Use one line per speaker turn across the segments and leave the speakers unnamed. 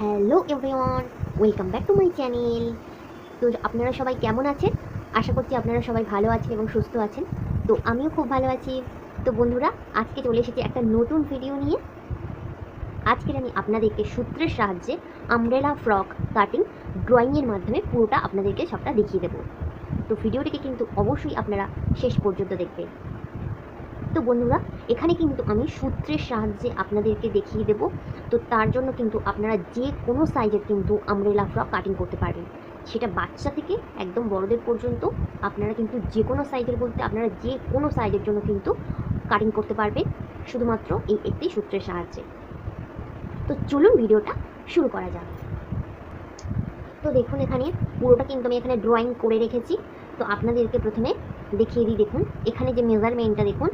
Hello everyone welcome back to my channel তো আপনারা সবাই কেমন আছেন? আশা করছি আপনারা সবাই ভালো আছেন এবং সুস্থ আছেন। তো আমিও খুব ভালো আছি। তো বন্ধুরা, আজকে চলে এসেছি একটা নতুন ভিডিও নিয়ে। আজকে আমি আপনাদেরকে সূত্রের সাহায্যে আমব্রেলা ফ্রক কাটিং ড্রয়িংয়ের মাধ্যমে পুরোটা আপনাদেরকে সবটা দেখিয়ে দেবো। তো ভিডিওটিকে কিন্তু অবশ্যই আপনারা শেষ পর্যন্ত দেখবেন। তো বন্ধুরা, এখানে কিন্তু আমি সূত্রের সাহায্যে আপনাদেরকে দেখিয়ে দেব। তো তার জন্য কিন্তু আপনারা যে কোনো সাইজের কিন্তু আমব্রেলা ফ্রক কাটিং করতে পারবেন। সেটা বাচ্চা থেকে একদম বড়দের পর্যন্ত আপনারা কিন্তু যে কোনো সাইজের বলতে আপনারা যে কোনো সাইজের জন্য কিন্তু কাটিং করতে পারবেন, শুধুমাত্র এই একটি সূত্রের সাহায্যে। তো চলুন ভিডিওটা শুরু করা যাক। তো দেখুন এখানে পুরোটা কিন্তু আমি এখানে ড্রয়িং করে রেখেছি। তো আপনাদেরকে প্রথমে দেখিয়ে দিই, দেখুন, এখানে যে মেজারমেন্টটা দেখুন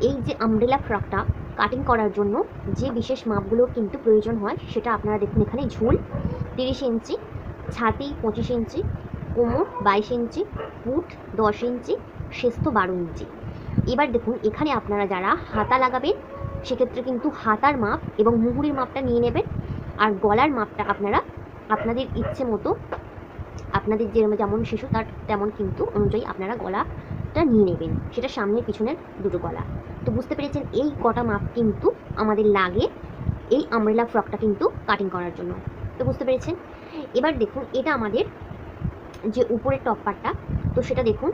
এই যে আমব্রেলা ফ্রকটা কাটিং করার জন্য যে বিশেষ মাপগুলোর কিন্তু প্রয়োজন হয়, সেটা আপনারা দেখুন এখানে ঝুল, তিরিশ ইঞ্চি, ছাতি পঁচিশ ইঞ্চি, কোমর বাইশ ইঞ্চি পুট দশ ইঞ্চি শেস্ত বারো ইঞ্চি। এবার দেখুন, এখানে আপনারা যারা হাতা লাগাবেন, সেক্ষেত্রে কিন্তু হাতার মাপ এবং মুহুরির মাপটা নিয়ে নেবেন আর গলার মাপটা আপনারা আপনাদের ইচ্ছে মতো, আপনাদের যে যেমন শিশু, তার তেমন কিন্তু অনুযায়ী আপনারা গলাটা নিয়ে নেবেন। সেটা সামনের পিছনের দুটো গলা। তো বুঝতে পেরেছেন, এই কটা মাপ কিন্তু আমাদের লাগে এই আমরেলা ফ্রকটা কিন্তু কাটিং করার জন্য। তো বুঝতে পেরেছেন? এবার দেখুন, এটা আমাদের যে উপরের টপ পার্টটা তো সেটা দেখুন।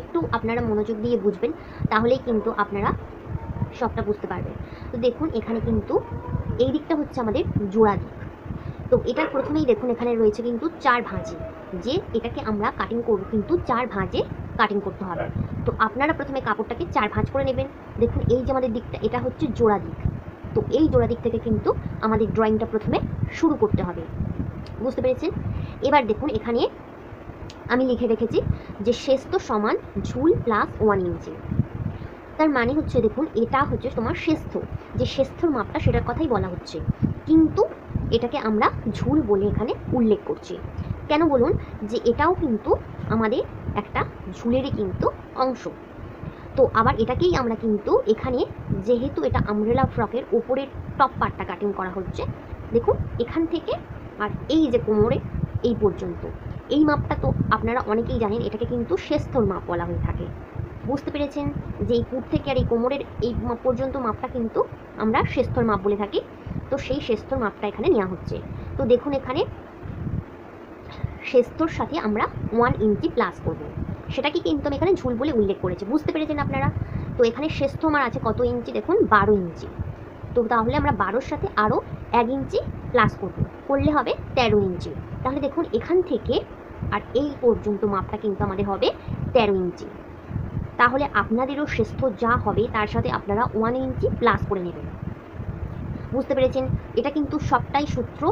একটু আপনারা মনোযোগ দিয়ে বুঝবেন, তাহলেই কিন্তু আপনারা সবটা বুঝতে পারবেন। তো দেখুন, এখানে কিন্তু এই দিকটা হচ্ছে আমাদের জোড়া দিক। তো এটা প্রথমেই দেখুন, এখানে রয়েছে কিন্তু চার ভাঁজে। যে এটাকে আমরা কাটিং করব কিন্তু চার ভাঁজে কাটিং করতে হবে। তো আপনারা প্রথমে কাপড়টাকে চার ভাঁজ করে নেবেন। দেখুন, এই যে আমাদের দিকটা, এটা হচ্ছে জোড়া দিক। তো এই জোড়া দিক থেকে কিন্তু আমাদের ড্রয়িংটা প্রথমে শুরু করতে হবে। বুঝতে পেরেছেন? এবার দেখুন, এখানে আমি লিখে রেখেছি যে শেস্ত সমান ঝুল প্লাস ওয়ান ইঞ্চি তার মানে হচ্ছে, দেখুন, এটা হচ্ছে তোমার শেস্থ যে শেস্থর মাপটা সেটার কথাই বলা হচ্ছে। কিন্তু এটাকে আমরা ঝুল বলে এখানে উল্লেখ করছি। কেন বলুন? যে এটাও কিন্তু আমাদের একটা ঝুলেরই কিন্তু অংশ। তো আবার এটাকেই আমরা কিন্তু এখানে যেহেতু এটা আমরেলা ফ্রকের ওপরের টপ পার্টটা কাটিং করা হচ্ছে, দেখুন এখান থেকে আর এই যে কোমরে এই পর্যন্ত। এই মাপটা তো আপনারা অনেকেই জানেন, এটাকে কিন্তু শেস্থর মাপ বলা হয়ে থাকে। বুঝতে পেরেছেন যে এই পুট থেকে আর এই কোমরের এই মাপ পর্যন্ত মাপটা কিন্তু আমরা শেস্থর মাপ বলে থাকি। তো সেই শেস্তর মাপটা এখানে নেওয়া হচ্ছে। তো দেখুন এখানে শেস্তর সাথে আমরা ওয়ান ইঞ্চি প্লাস করব। সেটাকে কিন্তু আমি এখানে ঝুল বলে উল্লেখ করেছি। বুঝতে পেরেছেন আপনারা? তো এখানে শেস্থ আমার আছে কত ইঞ্চি দেখুন, বারো ইঞ্চি তো তাহলে আমরা বারোর সাথে আরও এক ইঞ্চি প্লাস করব। করলে হবে তেরো ইঞ্চি তাহলে দেখুন, এখান থেকে আর এই পর্যন্ত মাপটা কিন্তু আমাদের হবে তেরো ইঞ্চি তাহলে আপনাদেরও শ্রেষ্ঠ যা হবে, তার সাথে আপনারা ওয়ান ইঞ্চি প্লাস করে নেবেন। বুঝতে পেরেছেন? এটা কিন্তু সবটাই সূত্র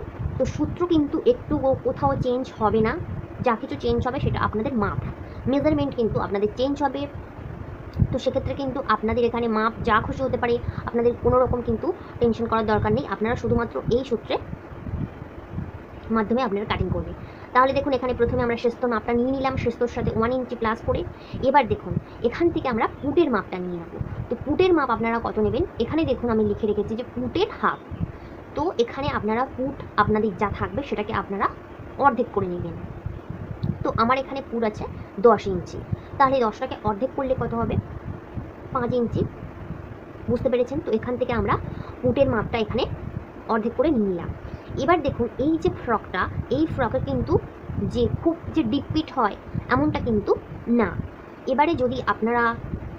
তো সূত্র কিন্তু একটু কোথাও চেঞ্জ হবে না। যা কিছু চেঞ্জ হবে সেটা আপনাদের মাপ মেজারমেন্ট কিন্তু আপনাদের চেঞ্জ হবে। তো সেক্ষেত্রে কিন্তু আপনাদের এখানে মাপ যা খুশি হতে পারে, আপনাদের কোনো রকম কিন্তু টেনশন করার দরকার নেই। আপনারা শুধুমাত্র এই সূত্রে মাধ্যমে আপনারা কাটিং করবেন। তাহলে দেখুন, এখানে প্রথমে আমরা শেস্ত মাপটা নিয়ে নিলাম শেস্তর সাথে ওয়ান ইঞ্চি প্লাস করে। এবার দেখুন, এখান থেকে আমরা পুটের মাপটা নিয়ে নেব। তো পুটের মাপ আপনারা কত নেবেন? এখানে দেখুন, আমি লিখে রেখেছি যে পুটের হাফ তো এখানে আপনারা পুট আপনাদের যা থাকবে সেটাকে আপনারা অর্ধেক করে নেবেন। তো আমার এখানে পুট আছে দশ ইঞ্চি। তাহলে দশটাকে অর্ধেক করলে কত হবে? পাঁচ ইঞ্চি। বুঝতে পেরেছেন? তো এখান থেকে আমরা পুটের মাপটা এখানে অর্ধেক করে নিলাম। এবার দেখুন, এই যে ফ্রকটা, এই ফ্রকে কিন্তু যে খুব যে ডিপপিট হয়, এমনটা কিন্তু না। এবারে যদি আপনারা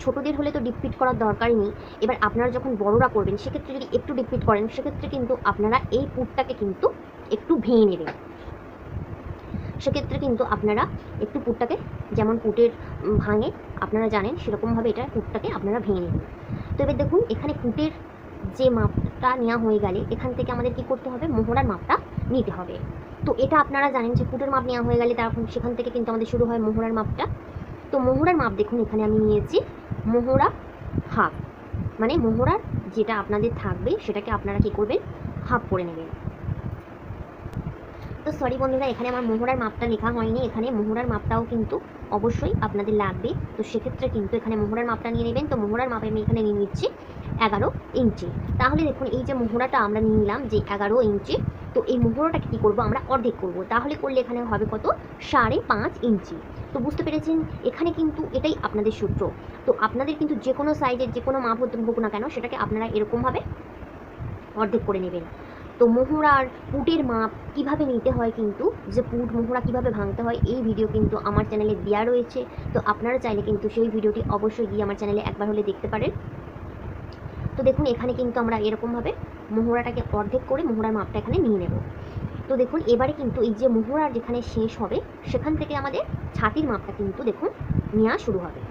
ছোটদের হলে তো ডিপপিট করার দরকারই নেই। এবার আপনারা যখন বড়রা করবেন, সেক্ষেত্রে যদি একটু ডিপপিট করেন, সেক্ষেত্রে কিন্তু আপনারা এই পুটটাকে কিন্তু একটু ভেঙে নেবেন। সেক্ষেত্রে কিন্তু আপনারা একটু পুটটাকে যেমন পুটের ভাঙে, আপনারা জানেন সেরকমভাবে এটা পুটটাকে আপনারা ভেঙে নেবেন। তো এবার দেখুন, এখানে পুটের যে মাপটা নেওয়া হয়ে গেলে, এখান থেকে আমাদের কি করতে হবে? মোহরার মাপটা নিতে হবে। তো এটা আপনারা জানেন যে পুটের মাপ নেওয়া হয়ে গেলে তখন সেখান থেকে কিন্তু আমাদের শুরু হয় মোহরার মাপটা। তো মোহরার মাপ দেখুন, এখানে আমি নিয়েছি। মোহরা হাফ। মানে মোহরার যেটা আপনাদের থাকবে, সেটাকে আপনারা কি করবেন? হাফ করে নেবেন। তো সরি বন্ধুরা, এখানে আমার মোহরার মাপটা লেখা হয়নি। এখানে মোহরার মাপটাও কিন্তু অবশ্যই আপনাদের লাগবে। তো সেক্ষেত্রে কিন্তু এখানে মোহরার মাপটা নিয়ে নেবেন। তো মোহরার মাপে আমি এখানে নিয়ে নিচ্ছি এগারো ইঞ্চি। তাহলে দেখুন, এই যে মোহরাটা আমরা নিয়ে নিলাম, যে এগারো ইঞ্চি তো এই মোহরাটাকে কী করব? আমরা অর্ধেক করব। তাহলে করলে এখানে হবে কত? সাড়ে পাঁচ ইঞ্চি। তো বুঝতে পেরেছেন? এখানে কিন্তু এটাই আপনাদের সূত্র। তো আপনাদের কিন্তু যে কোনো সাইজের, যে কোনো মাপ হতে হোক না কেন, সেটাকে আপনারা এরকমভাবে অর্ধেক করে নেবেন। তো মোহরার পুটের মাপ কীভাবে নিতে হয় কিন্তু, যে পুট মোহরা কীভাবে ভাঙতে হয়, এই ভিডিও কিন্তু আমার চ্যানেলে দেওয়া রয়েছে। তো আপনারা চাইলে কিন্তু সেই ভিডিওটি অবশ্যই গিয়ে আমার চ্যানেলে একবার হলে দেখতে পারেন। তো দেখুন, এখানে কিন্তু আমরা এরকমভাবে মোহরাটাকে অর্ধেক করে মোহরার মাপটা এখানে নিয়ে নেব। তো দেখুন, এবারে কিন্তু এই যে মোহরার যেখানে শেষ হবে, সেখান থেকে আমাদের ছাতির মাপটা কিন্তু দেখুন নেওয়া শুরু হবে।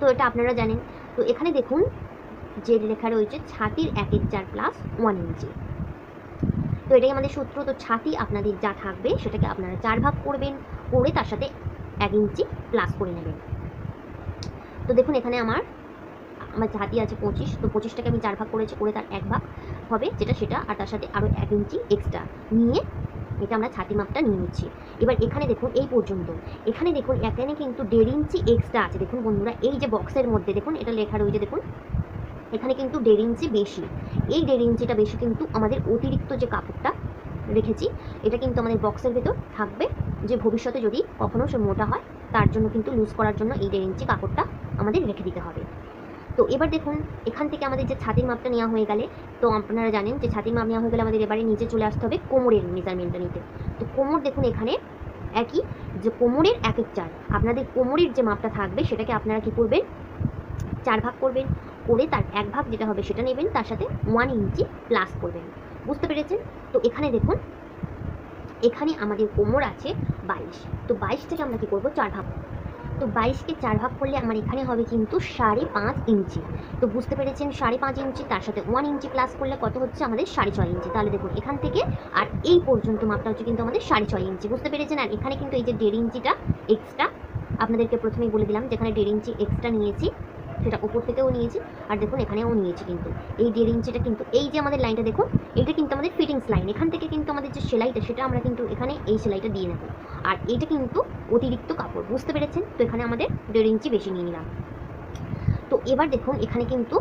তো এটা আপনারা জানেন। তো এখানে দেখুন, যে লেখা রয়েছে, ছাতির একের চার প্লাস ওয়ান ইঞ্চি তো এটাই আমাদের সূত্র। তো ছাতি আপনাদের যা থাকবে, সেটাকে আপনারা চার ভাগ করবেন, করে তার সাথে এক ইঞ্চি প্লাস করে নেবেন। তো দেখুন, এখানে আমার আমার ছাতি আছে পঁচিশ, তো পঁচিশটাকে আমি চার ভাগ করেছি, করে তার এক ভাগ হবে যেটা সেটা, আর তার সাথে আরও এক ইঞ্চি এক্সট্রা নিয়ে এটা আমরা ছাতি মাপটা নিয়ে নিচ্ছি। এবার এখানে দেখুন, এই পর্যন্ত। এখানে দেখুন, এখানে কিন্তু দেড় ইঞ্চি এক্সট্রা আছে। দেখুন বন্ধুরা, এই যে বক্সের মধ্যে দেখুন, এটা লেখা রয়েছে, দেখুন। এখানে কিন্তু দেড় ইঞ্চি বেশি। এই দেড় ইঞ্চিটা বেশি কিন্তু আমাদের অতিরিক্ত যে কাপড়টা রেখেছি, এটা কিন্তু আমাদের বক্সের ভেতর থাকবে। যে ভবিষ্যতে যদি কখনো সে মোটা হয়, তার জন্য কিন্তু লুজ করার জন্য এই দেড় ইঞ্চি কাপড়টা আমাদের রেখে দিতে হবে। তো এবার দেখুন, এখান থেকে আমাদের যে ছাতির মাপটা নেওয়া হয়ে গেলে, তো আপনারা জানেন যে ছাতির মাপ নেওয়া হয়ে গেলে আমাদের এবারে নিচে চলে আসতে হবে কোমরের মেজারমেন্টটা নিতে। তো কোমর দেখুন এখানে একই, যে কোমরের এক এক চার। আপনাদের কোমরের যে মাপটা থাকবে সেটাকে আপনারা কি করবেন? চার ভাগ করবেন, করে তার এক ভাগ যেটা হবে সেটা নেবেন, তার সাথে ওয়ান ইঞ্চি প্লাস করবেন। বুঝতে পেরেছেন? তো এখানে দেখুন, এখানে আমাদের কোমর আছে বাইশ। তো বাইশ থেকে আমরা কী করব? চার ভাগ তো বাইশকে চার ভাগ করলে আমার এখানে হবে কিন্তু সাড়ে পাঁচ ইঞ্চি। তো বুঝতে পেরেছেন, সাড়ে পাঁচ ইঞ্চি, তার সাথে ওয়ান ইঞ্চি প্লাস করলে কত হচ্ছে? আমাদের সাড়ে ছয় ইঞ্চি। তাহলে দেখুন, এখান থেকে আর এই পর্যন্ত মাপটা হচ্ছে কিন্তু আমাদের সাড়ে ছয় ইঞ্চি। বুঝতে পেরেছেন? আর এখানে কিন্তু এই যে দেড় ইঞ্চিটা এক্সট্রা আপনাদেরকে প্রথমেই বলে দিলাম, যেখানে দেড় ইঞ্চি এক্সট্রা নিয়েছি সেটা উপর থেকেও নিয়েছি। আর দেখুন, এখানেও নিয়েছি কিন্তু। এই দেড় ইঞ্চিটা কিন্তু, এই যে আমাদের লাইনটা দেখুন এটা কিন্তু আমাদের ফিটিংস লাইন এখান থেকে কিন্তু আমাদের যে সেলাইটা, সেটা আমরা কিন্তু এখানে এই সেলাইটা দিয়ে নেব। আর এটা কিন্তু অতিরিক্ত কাপড়, বুঝতে পেরেছেন? তো এখানে আমাদের দেড় ইঞ্চি বেশি নিয়ে নিলাম। তো এবার দেখুন, এখানে কিন্তু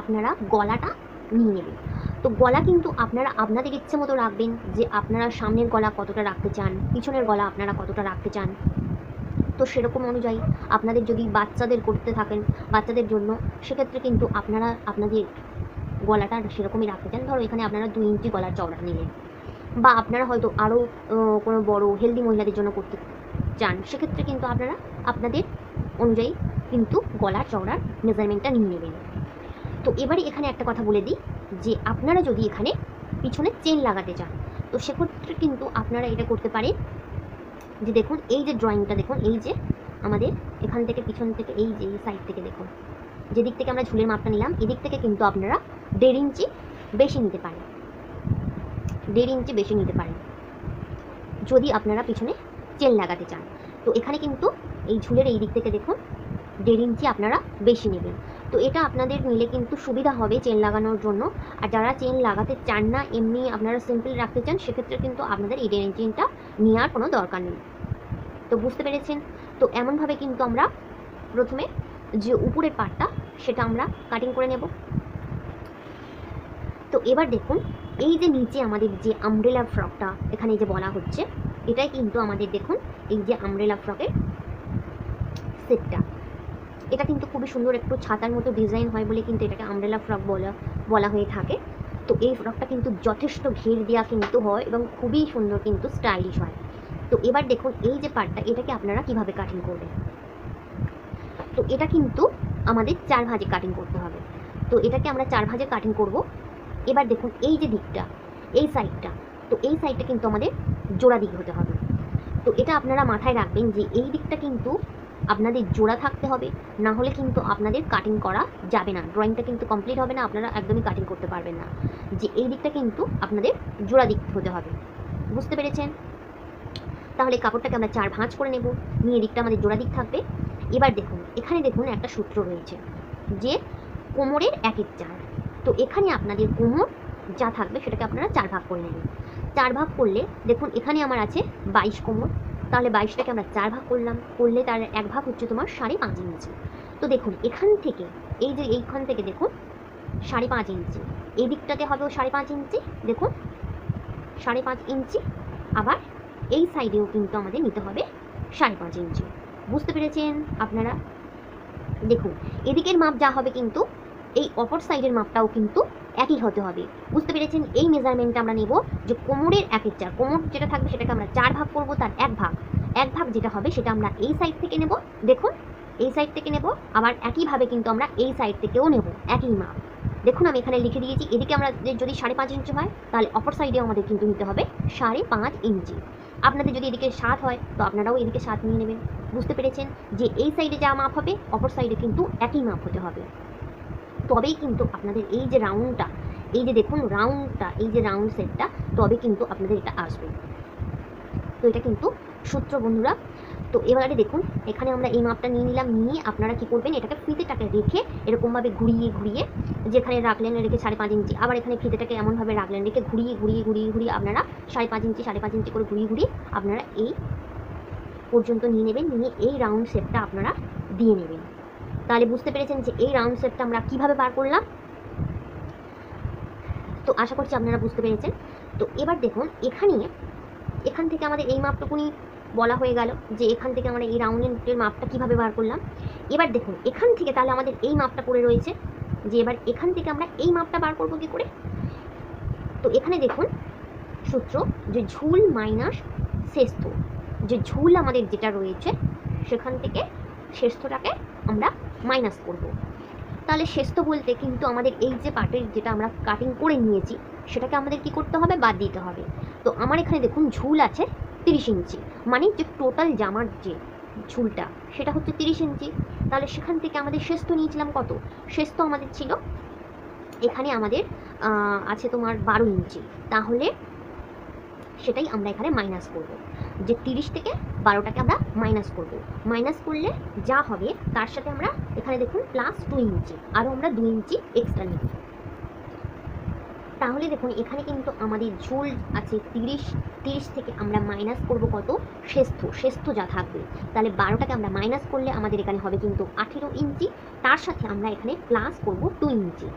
আপনারা গলাটা নিয়ে নেবেন। তো গলা কিন্তু আপনারা, আপনাদের ইচ্ছে মতো রাখবেন যে আপনারা সামনের গলা কতটা রাখতে চান, পিছনের গলা আপনারা কতটা রাখতে চান। তো সেরকম অনুযায়ী আপনাদের যদি বাচ্চাদের করতে থাকেন, বাচ্চাদের জন্য, সেক্ষেত্রে কিন্তু আপনারা আপনাদের গলাটা সেরকমই রাখতে চান। ধরো এখানে আপনারা দুই ইঞ্চি গলার চওড়া নিলেন বা আপনারা হয়তো আরও কোনো বড় হেলদি মহিলাদের জন্য করতে চান, সেক্ষেত্রে কিন্তু আপনারা আপনাদের অনুযায়ী কিন্তু গলার চওড়ার মেজারমেন্টটা নিয়ে নেবেন। তো এবারে এখানে একটা কথা বলে দিই যে আপনারা যদি এখানে পিছনে চেন লাগাতে চান, তো সেক্ষেত্রে কিন্তু আপনারা এটা করতে পারেন যে দেখুন, এই যে ড্রয়িংটা দেখুন, এই যে আমাদের এখান থেকে পিছন থেকে, এই যে সাইড থেকে দেখুন। যেদিক থেকে আমরা ঝুলের মাপটা নিলাম, এদিক থেকে কিন্তু আপনারা দেড় ইঞ্চি বেশি নিতে পারেন। দেড় ইঞ্চি বেশি নিতে পারেন। যদি আপনারা পিছনে চেন লাগাতে চান। তো এখানে কিন্তু এই ঝুলের এই দিক থেকে দেখুন, দেড় ইঞ্চি আপনারা বেশি নেবেন। তো এটা আপনাদের নিলে কিন্তু সুবিধা হবে চেন লাগানোর জন্য। আর যারা চেন লাগাতে চান না, এমনি আপনারা সিম্পল রাখতে চান, সেক্ষেত্রে কিন্তু আপনাদের এই দেড় ইঞ্চিটা নেওয়ার কোনো দরকার নেই। তো বুঝতে পেরেছেন? তো এমনভাবে কিন্তু আমরা প্রথমে যে উপরের পার্টটা সেটা আমরা কাটিং করে নেব। তো এবার দেখুন, এই যে নিচে আমাদের যে আমব্রেলা ফ্রকটা এখানে যে বলা হচ্ছে, এটাই কিন্তু আমাদের দেখুন, এই যে আমব্রেলা ফ্রকের সেটটা এটা কিন্তু খুবই সুন্দর, একটু ছাতার মতো ডিজাইন হয় বলে কিন্তু এটাকে আমব্রেলা ফ্রক বলা বলা হয়ে থাকে। তো এই ফ্রকটা কিন্তু যথেষ্ট ঘের দেওয়া কিন্তু হয় এবং খুবই সুন্দর কিন্তু স্টাইলিশ হয়। তো এবার দেখুন এই যে পার্টটা এটাকে আপনারা কীভাবে কাটিং করবেন? তো এটা কিন্তু আমাদের চার ভাজে কাটিং করতে হবে। তো এটাকে আমরা চার ভাজে কাটিং করব। এবার দেখুন এই যে দিকটা, এই সাইডটা তো এই সাইডটা কিন্তু আমাদের জোড়া দিক হতে হবে। তো এটা আপনারা মাথায় রাখবেন যে এই দিকটা কিন্তু আপনাদের জোড়া থাকতে হবে, না হলে কিন্তু আপনাদের কাটিং করা যাবে না। ড্রয়িংটা কিন্তু কমপ্লিট হবে না, আপনারা একদমই কাটিং করতে পারবেন না। যে এই দিকটা কিন্তু আপনাদের জোড়া দিক হতে হবে। বুঝতে পেরেছেন? তাহলে কাপড়টাকে আমরা চার ভাঁজ করে নেব। নিয়ে দিকটা আমাদের জোড়া দিক থাকবে। এবার দেখুন, এখানে দেখুন একটা সূত্র রয়েছে যে কোমরের এক এক চার। তো এখানে আপনাদের কোমর যা থাকবে সেটাকে আপনারা চার ভাগ করে নেবেন। চার ভাগ করলে, দেখুন এখানে আমার আছে বাইশ কোমর। তাহলে বাইশটাকে আমরা চার ভাগ করলাম, করলে তার এক ভাগ হচ্ছে তোমার সাড়ে পাঁচ ইঞ্চি। তো দেখুন, এখান থেকে, এই যে এইখান থেকে দেখুন, সাড়ে পাঁচ ইঞ্চি। এই দিকটাতে হবেও সাড়ে পাঁচ ইঞ্চি, দেখুন, সাড়ে পাঁচ ইঞ্চি। আবার এই সাইডেও কিন্তু আমাদের নিতে হবে সাড়ে পাঁচ ইঞ্চি। বুঝতে পেরেছেন আপনারা? দেখুন, এদিকের মাপ যা হবে কিন্তু, এই অপর সাইডের মাপটাও কিন্তু একই হতে হবে। বুঝতে পেরেছেন? এই মেজারমেন্টটা আমরা নেব যে কোমরের একের চার কোমর যেটা থাকবে সেটাকে আমরা চার ভাগ করব তার এক ভাগ। এক ভাগ যেটা হবে সেটা আমরা এই সাইড থেকে নেব। দেখুন, এই সাইড থেকে নেব, আবার একইভাবে কিন্তু আমরা এই সাইড থেকেও নেব, একই মাপ। দেখুন, আমি এখানে লিখে দিয়েছি, এদিকে আমরা যদি সাড়ে পাঁচ ইঞ্চি হয়, তাহলে অপর সাইডেও আমাদের কিন্তু নিতে হবে সাড়ে পাঁচ ইঞ্চি আপনাদের যদি এদিকে সাত হয়, তো আপনারাও এদিকে সাত নিয়ে নেবেন। বুঝতে পেরেছেন? যে এই সাইডে যা মাপ হবে অপর সাইডে কিন্তু একই মাপ হতে হবে। তবেই কিন্তু আপনাদের এই যে রাউন্ডটা এই যে দেখুন রাউন্ডটা এই যে রাউন্ড সেটটা তবে কিন্তু আপনাদের এটা আসবে। তো এটা কিন্তু সূত্র, বন্ধুরা। তো এবারে দেখুন, এখানে আমরা এই মাপটা নিয়ে নিলাম, নিয়ে আপনারা কি করবেন, এটাকে ফিতেটাকে রেখে এরকমভাবে ঘুরিয়ে ঘুরিয়ে যেখানে রাখলেন রেখে সাড়ে পাঁচ ইঞ্চি, আবার এখানে ফিতেটাকে এমনভাবে রাখলেন রেখে ঘুরিয়ে ঘুরিয়ে ঘুরিয়ে ঘুরিয়ে আপনারা সাড়ে পাঁচ ইঞ্চি, সাড়ে পাঁচ ইঞ্চি করে ঘুরিয়ে ঘুরিয়ে আপনারা এই পর্যন্ত নিয়ে নেবেন, নিয়ে এই রাউন্ড শেপটা আপনারা দিয়ে নেবেন। তাহলে বুঝতে পেরেছেন যে এই রাউন্ড শেপটা আমরা কীভাবে বার করলাম? তো আশা করছি আপনারা বুঝতে পেরেছেন। তো এবার দেখুন, এখানে, এখান থেকে আমাদের এই মাপটুকুনি বলা হয়ে গেল যে এখান থেকে আমরা এই রাউন্ডের মাপটা কীভাবে বার করলাম। এবার দেখুন, এখান থেকে তাহলে আমাদের এই মাপটা পড়ে রয়েছে যে এবার এখান থেকে আমরা এই মাপটা বার করব কি করে? তো এখানে দেখুন, সূত্র যে ঝুল মাইনাস শেষ্ঠ যে ঝুল আমাদের যেটা রয়েছে, সেখান থেকে শেষ্ঠটাকে আমরা মাইনাস করব। তাহলে শেষ্ঠ বলতে কিন্তু আমাদের এই যে পার্টের যেটা আমরা কাটিং করে নিয়েছি, সেটাকে আমাদের কি করতে হবে? বাদ দিতে হবে। তো আমার এখানে দেখুন ঝুল আছে তিরিশ ইঞ্চি। মানে যে টোটাল জামার যে ঝুলটা, সেটা হচ্ছে তিরিশ ইঞ্চি। তাহলে সেখান থেকে আমাদের শেষ্ঠ নিয়েছিলাম কত? শেষ্ঠ আমাদের ছিল এখানে আমাদের আছে তোমার বারো ইঞ্চি। তাহলে সেটাই আমরা এখানে মাইনাস করব। যে তিরিশ থেকে বারোটাকে আমরা মাইনাস করব। মাইনাস করলে যা হবে, তার সাথে আমরা এখানে দেখুন প্লাস টু ইঞ্চি আরও আমরা দু ইঞ্চি এক্সট্রা নিব। তাহলে দেখুন, এখানে কিন্তু আমাদের ঝুল আছে তিরিশ তিরিশ থেকে আমরা মাইনাস করব কত? শেষ্ঠ শেষ্ঠ যা থাকবে। তাহলে বারোটাকে আমরা মাইনাস করলে আমাদের এখানে হবে কিন্তু আঠেরো ইঞ্চি, তার সাথে আমরা এখানে প্লাস করব টু ইঞ্চি।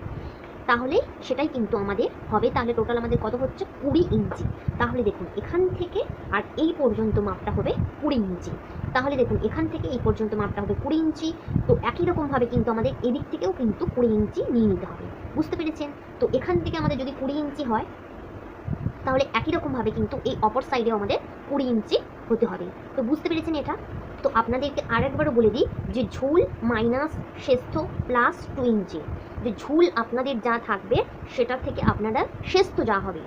তাহলে সেটাই কিন্তু আমাদের হবে। তাহলে টোটাল আমাদের কত হচ্ছে? কুড়ি ইঞ্চি। তাহলে দেখুন, এখান থেকে আর এই পর্যন্ত মাপটা হবে কুড়ি ইঞ্চি। তাহলে দেখুন, এখান থেকে এই পর্যন্ত মাপটা হবে কুড়ি ইঞ্চি। তো একই রকমভাবে কিন্তু আমাদের এদিক থেকেও কিন্তু কুড়ি ইঞ্চি নিয়ে নিতে হবে। বুঝতে পেরেছেন? তো এখান থেকে আমাদের যদি কুড়ি ইঞ্চি হয়, তাহলে একই রকমভাবে কিন্তু এই অপর সাইডেও আমাদের কুড়ি ইঞ্চি হতে হবে। তো বুঝতে পেরেছেন এটা? তো আপনাদেরকে আরেকবারও বলে দিই যে ঝুল মাইনাস শেষ্ঠ প্লাস টু ইঞ্চি যে ঝুল আপনাদের যা থাকবে সেটা থেকে আপনারা শেষ্ঠ যা হবে,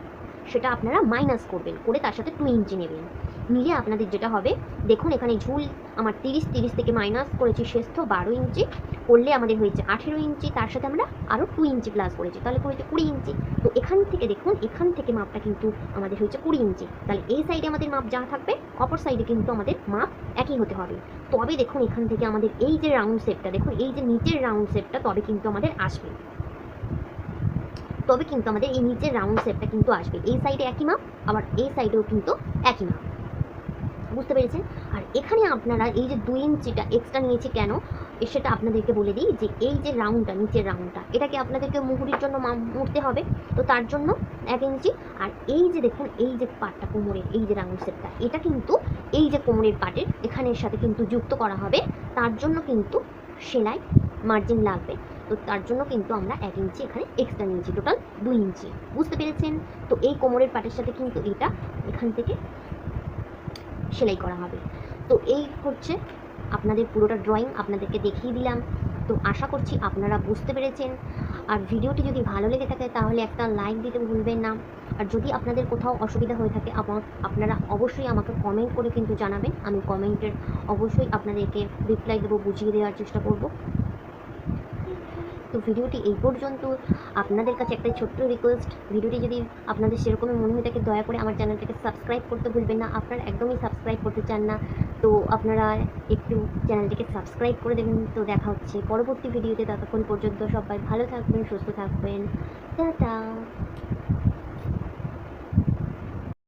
সেটা আপনারা মাইনাস করবেন, করে তার সাথে টু ইঞ্চি নেবেন। নিলে আপনাদের যেটা হবে, দেখুন এখানে ঝুল আমার তিরিশ তিরিশ থেকে মাইনাস করেছি শেষ্ঠ বারো ইঞ্চি, করলে আমাদের হয়েছে আঠেরো ইঞ্চি, তার সাথে আমরা আরও টু ইঞ্চি প্লাস করেছি, তাহলে করেছে কুড়ি ইঞ্চি। তো এখান থেকে দেখুন, এখান থেকে মাপটা কিন্তু আমাদের হয়েছে কুড়ি ইঞ্চি। তাহলে এই সাইডে আমাদের মাপ যা থাকবে, অপর সাইডে কিন্তু আমাদের মাপ একই হতে হবে। তবে দেখুন এখান থেকে আমাদের এই যে রাউন্ড শেপটা দেখুন এই যে নিচের রাউন্ড শেপটা তবে কিন্তু আমাদের আসবে। তবে কিন্তু আমাদের এই নিচের রাউন্ড শেপটা কিন্তু আসবে। এই সাইডে একই মাপ, আবার এই সাইডেও কিন্তু একই মাপ। বুঝতে পেরেছেন? আর এখানে আপনারা এই যে দুই ইঞ্চিটা এক্সট্রা নিয়েছি কেন? সেটা আপনাদেরকে বলে দিই যে এই যে রাউন্ডটা নিচের রাউন্ডটা এটাকে আপনাদেরকে মুহুরির জন্য মুড়তে হবে? তো তার জন্য এক ইঞ্চি আর এই যে দেখুন, এই যে পাটটা কোমরের, এই যে রাউন্ড সেটটা এটা কিন্তু এই যে কোমরের পাটের এখানের সাথে কিন্তু যুক্ত করা হবে। তার জন্য কিন্তু সেলাই মার্জিন লাগবে। তো তার জন্য কিন্তু আমরা এক ইঞ্চি এখানে এক্সট্রা নিয়েছি টোটাল দুই ইঞ্চি বুঝতে পেরেছেন? তো এই কোমরের পাটের সাথে কিন্তু এটা এখান থেকে সেলাই করা হবে। তো এই হচ্ছে আপনাদের পুরোটা ড্রয়িং আপনাদেরকে দেখিয়ে দিলাম। তো আশা করছি আপনারা বুঝতে পেরেছেন। আর ভিডিওটি যদি ভালো লেগে থাকে, তাহলে একটা লাইক দিতে ভুলবেন না। আর যদি আপনাদের কোথাও অসুবিধা হয়ে থাকে আপনারা অবশ্যই আমাকে কমেন্ট করে কিন্তু জানাবেন। আমি কমেন্টের অবশ্যই আপনাদেরকে রিপ্লাই দেবো, বুঝিয়ে দেওয়ার চেষ্টা করব। তো ভিডিওটি এই পর্যন্ত। আপনাদের কাছে একটা ছোট্ট রিকোয়েস্ট ভিডিওটি যদি আপনাদের সেরকমই মনে হয়ে থাকে, দয়া করে আমার চ্যানেলটাকে সাবস্ক্রাইব করতে ভুলবেন না। আপনারা একদমই সাবস্ক্রাইব করতে চান না, তো আপনারা একটু চ্যানেলটিকে সাবস্ক্রাইব করে দেবেন। তো দেখা হচ্ছে পরবর্তী ভিডিওতে ততক্ষণ পর্যন্ত সবাই ভালো থাকবেন, সুস্থ থাকবেন। টাটা।